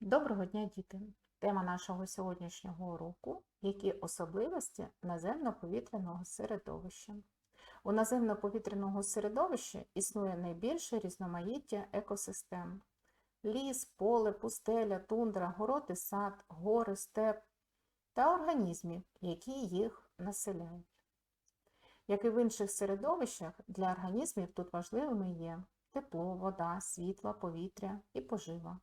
Доброго дня, діти! Тема нашого сьогоднішнього уроку – які особливості наземно-повітряного середовища. У наземно-повітряного середовища існує найбільше різноманіття екосистем. Ліс, поле, пустеля, тундра, город сад, гори, степ та організмів, які їх населяють. Як і в інших середовищах, для організмів тут важливими є тепло, вода, світло, повітря і пожива.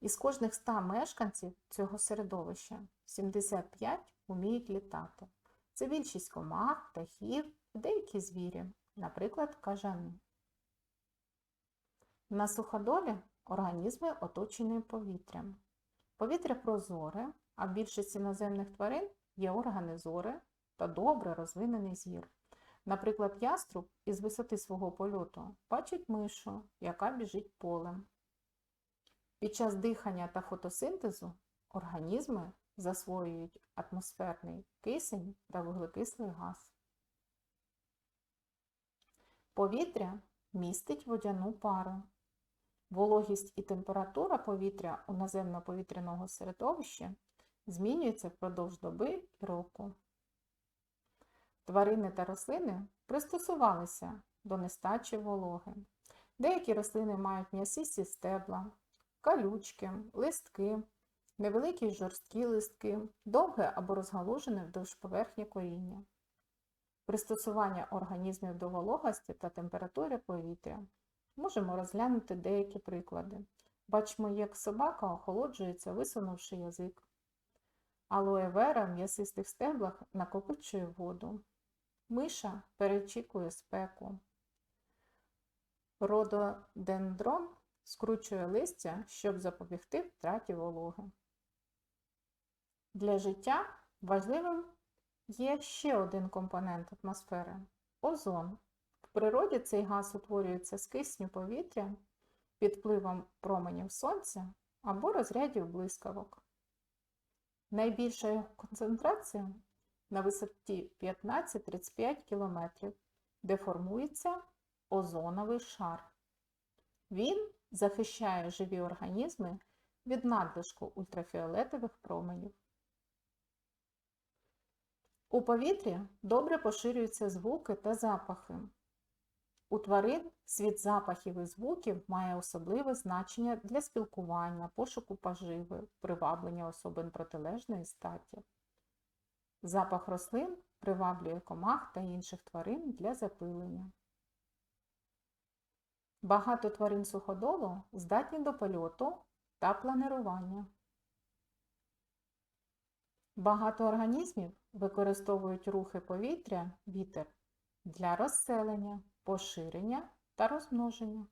Із кожних 100 мешканців цього середовища 75 вміють літати. Це більшість комах, птахів і деякі звірі, наприклад, кажани. На суходолі організми оточені повітрям. Повітря прозоре, а в більшості наземних тварин є органи зори та добре розвинений зір. Наприклад, яструб із висоти свого польоту бачить мишу, яка біжить полем. Під час дихання та фотосинтезу організми засвоюють атмосферний кисень та вуглекислий газ. Повітря містить водяну пару. Вологість і температура повітря у наземно-повітряного середовища змінюються впродовж доби і року. Тварини та рослини пристосувалися до нестачі вологи. Деякі рослини мають м'ясисті стебла, калючки, листки, невеликі жорсткі листки, довге або розгалужене вздовж поверхні коріння. Пристосування організмів до вологості та температури повітря. Можемо розглянути деякі приклади. Бачимо, як собака охолоджується, висунувши язик. Алоe вера в м'ясистих стеблах накопичує воду. Миша перечікує спеку. Рододендрон скручує листя, щоб запобігти втраті вологи. Для життя важливим є ще один компонент атмосфери озон. В природі цей газ утворюється з кисню повітря під впливом променів сонця або розрядів блискавок. Найбільша концентрація на висоті 15-35 км, де формується озоновий шар. Він захищає живі організми від надлишку ультрафіолетових променів. У повітрі добре поширюються звуки та запахи. У тварин світ запахів і звуків має особливе значення для спілкування, пошуку поживи, приваблення особин протилежної статі. Запах рослин приваблює комах та інших тварин для запилення. Багато тварин суходолу здатні до польоту та планирування. Багато організмів використовують рухи повітря вітер для розселення, поширення та розмноження.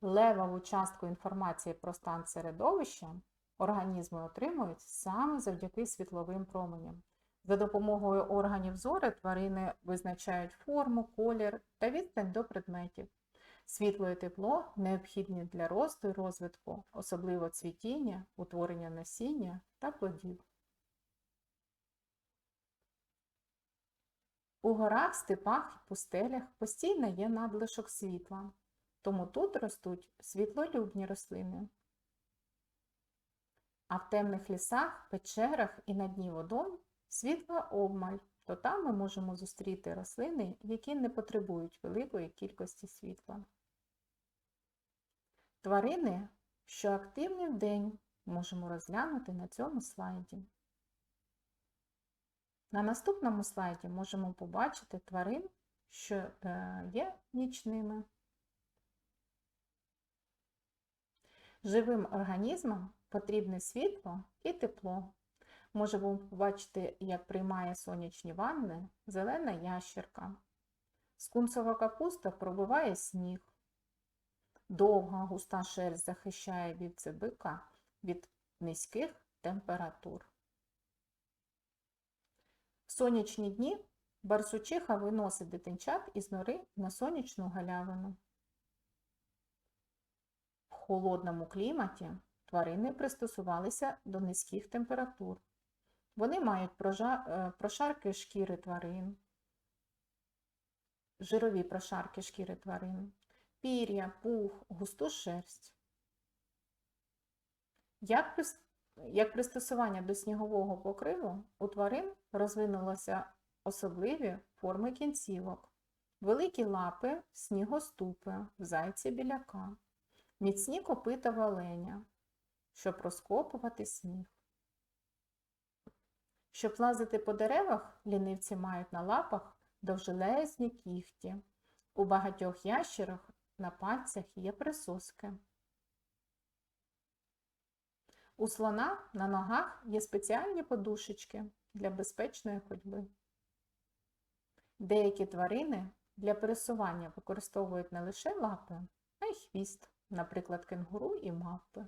Левову частку інформації про стан середовища організми отримують саме завдяки світловим променям. За допомогою органів зори тварини визначають форму, колір та відстань до предметів. Світло і тепло необхідні для росту і розвитку, особливо цвітіння, утворення насіння та плодів. У горах, степах і пустелях постійно є надлишок світла, тому тут ростуть світлолюбні рослини. А в темних лісах, печерах і на дні водойм світла обмаль, то там ми можемо зустріти рослини, які не потребують великої кількості світла. Тварини, що активні день, можемо розглянути на цьому слайді. На наступному слайді можемо побачити тварин, що е, є нічними. Живим організмам потрібне світло і тепло. Можемо побачити, як приймає сонячні ванни зелена ящерка. Скунсова капуста пробиває сніг. Довга густа шерсть захищає від від низьких температур. В сонячні дні барсучиха виносить дитинчат із нори на сонячну галявину. В холодному кліматі тварини пристосувалися до низьких температур. Вони мають прошарки шкіри тварин, жирові прошарки шкіри тварин. пір'я, пух, густу шерсть. Як, прис- як пристосування до снігового покриву у тварин розвинулися особливі форми кінцівок, великі лапи, снігоступи, в зайця біляка, міцні копита в оленя, щоб розкопувати сніг. Щоб лазити по деревах, лінивці мають на лапах довжелезні кігті. У багатьох ящерах на пальцях є присоски. У слона на ногах є спеціальні подушечки для безпечної ходьби. Деякі тварини для пересування використовують не лише лапи, а й хвіст, наприклад, кенгуру і мавпи.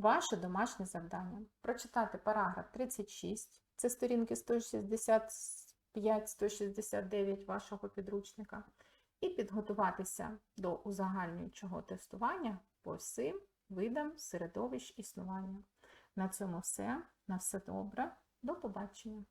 Ваше домашнє завдання прочитати параграф 36, це сторінки 165-169 вашого підручника, і підготуватися до узагальнюючого тестування по всім видам середовищ існування. На цьому все. На все добре. До побачення.